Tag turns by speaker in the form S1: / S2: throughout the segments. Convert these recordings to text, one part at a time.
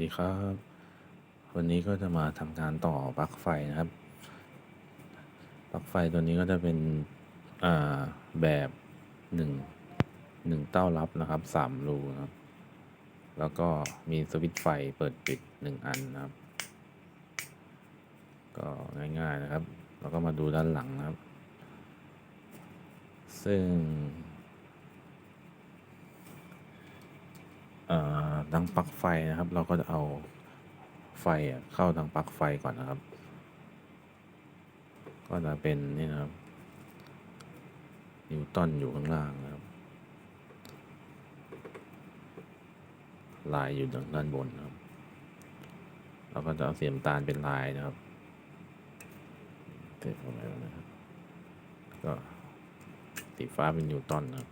S1: ดีครับ วันนี้ก็จะมาทำการต่อปลั๊กไฟนะครับ ปลั๊กไฟตัวนี้ก็จะเป็นแบบหนึ่งหนึ่งเต้ารับนะครับสามรูนะครับ แล้วก็มีสวิตช์ไฟเปิดปิดหนึ่งอันนะครับ ก็ง่ายๆนะครับ แล้วก็มาดูด้านหลังนะครับ ซึ่ง เอ่อ ดังปลั๊กไฟนะครับ เราก็จะเอาไฟเข้าทางปลั๊กไฟก่อนนะครับ ก็จะเป็นนี่นะครับนิวตันอยู่ข้างล่างนะครับ ลายอยู่ด้านบนนะครับ เราก็จะเอาเสียมตาลเป็นลายนะครับเทเข้าไปแล้วนะครับ ก็สีฟ้าเป็นนิวตันนะครับ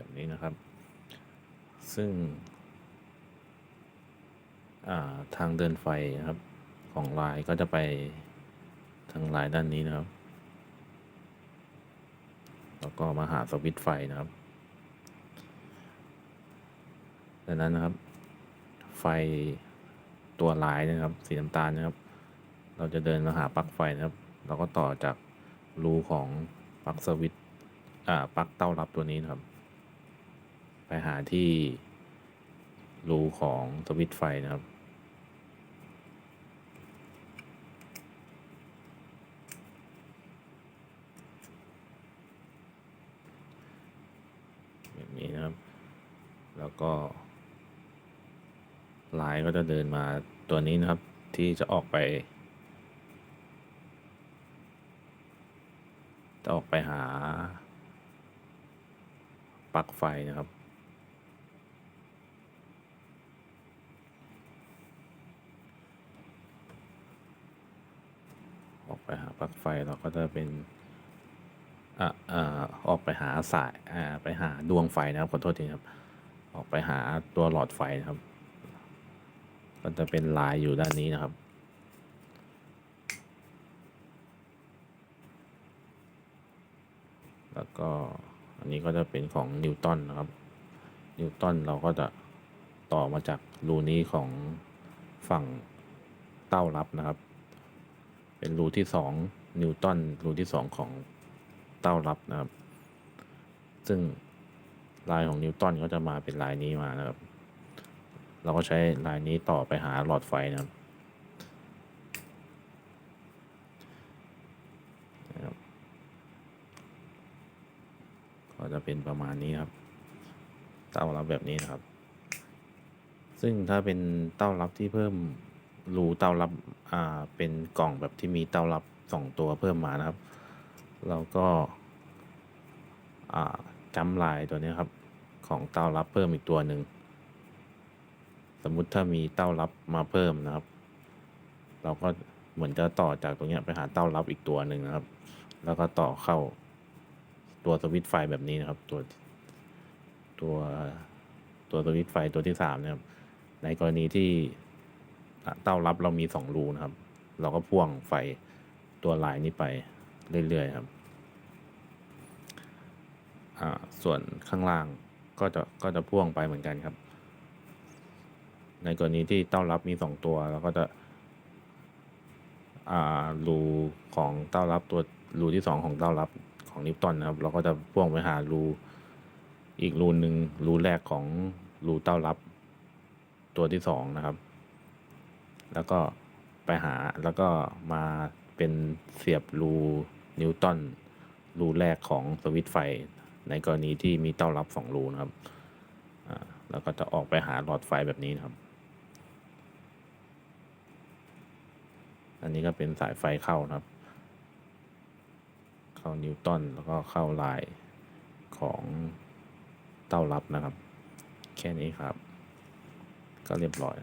S1: แบบนี้นะครับ ซึ่งาทางเดินไฟนะครับ ของลายก็จะไปทางลายด้านนี้นะครับ แล้วก็มาหาสวิตช์ไฟนะครับดังนั้นนะครับ ไฟตัวลายนะครับ สีน้ำตาลนะครับ เราจะเดินมาหาปลั๊กไฟนะครับ เราก็ต่อจากรูของปลั๊กสวิตอ่าปลั๊กเต้ารับตัวนี้นะครับ ไปหาที่รูของสวิตไฟนะครับ แบบนี้นะครับ แล้วก็ลายก็จะเดินมาตัวนี้นะครับที่จะออกไป จะออกไปหาปลั๊กไฟนะครับ ออกไปลั๊กไฟเราก็จะเป็นอะอ่าออกไปหาสายอ่าไปหาดวงไฟนะครับขอโทษทีครับ ออกไปหาตัวหลอดไฟนะครับ ก็จะเป็นลายอยู่ด้านนี้นะครับแล้วก็อันนี้ก็จะเป็นของนิวตันนะครับ นิวตันเราก็จะต่อมาจากรูนี้ของฝั่งเต้ารับนะครับ เป็นรูที่สองนิวตันรูที่สองของเต้ารับนะครับ ซึ่งลายของนิวตันก็จะมาเป็นลายนี้มานะครับ เราก็ใช้ลายนี้ต่อไปหาหลอดไฟนะครับนะครับก็จะเป็นประมาณนี้ครับ เต้ารับแบบนี้นะครับ ซึ่งถ้าเป็นเต้ารับที่เพิ่ม รูเต้ารับอ่าเป็นกล่องแบบที่มีเต้ารับสองตัวเพิ่มมานะครับเราก็อ่าจำลายตัวนี้ครับ ของเต้ารับเพิ่มอีกตัวหนึ่งสมมุติถ้ามีเต้ารับมาเพิ่มนะครับ เราก็เหมือนจะต่อจากตรงนี้ไปหาเต้ารับอีกตัวหนึ่งนะครับ แล้วก็ต่อเข้าตัวสวิตช์ไฟแบบนี้นะครับ ตัวตัวตัวสวิตช์ไฟตัวที่สามนะครับ ในกรณีที่ เต้ารับเรามีสองรูนะครับ เราก็พ่วงไฟตัวลายนี้ไปเรื่อยๆครับส่วนข้างล่างก็จะก็จะพ่วงไปเหมือนกันครับ ในกรณีที่เต้ารับมีสองตัวเราก็จะรูของเต้ารับตัวรูที่สองของเต้ารับของนิปตันนะครับ เราก็จะพ่วงไปหารูอีกรูหนึ่งรูแรกของรูเต้ารับตัวที่สองนะครับ แล้วก็ไปหาแล้วก็มาเป็นเสียบรูนิวตันรูแรกของสวิตไฟ ในกรณีที่มีเต้ารับสองรูนะครับอ่าแล้วก็จะออกไปหาหลอดไฟแบบนี้นะครับ อันนี้ก็เป็นสายไฟเข้านะครับ เข้านิวตันแล้วก็เข้าลายของเต้ารับนะครับ แค่นี้ครับ ก็เรียบร้อย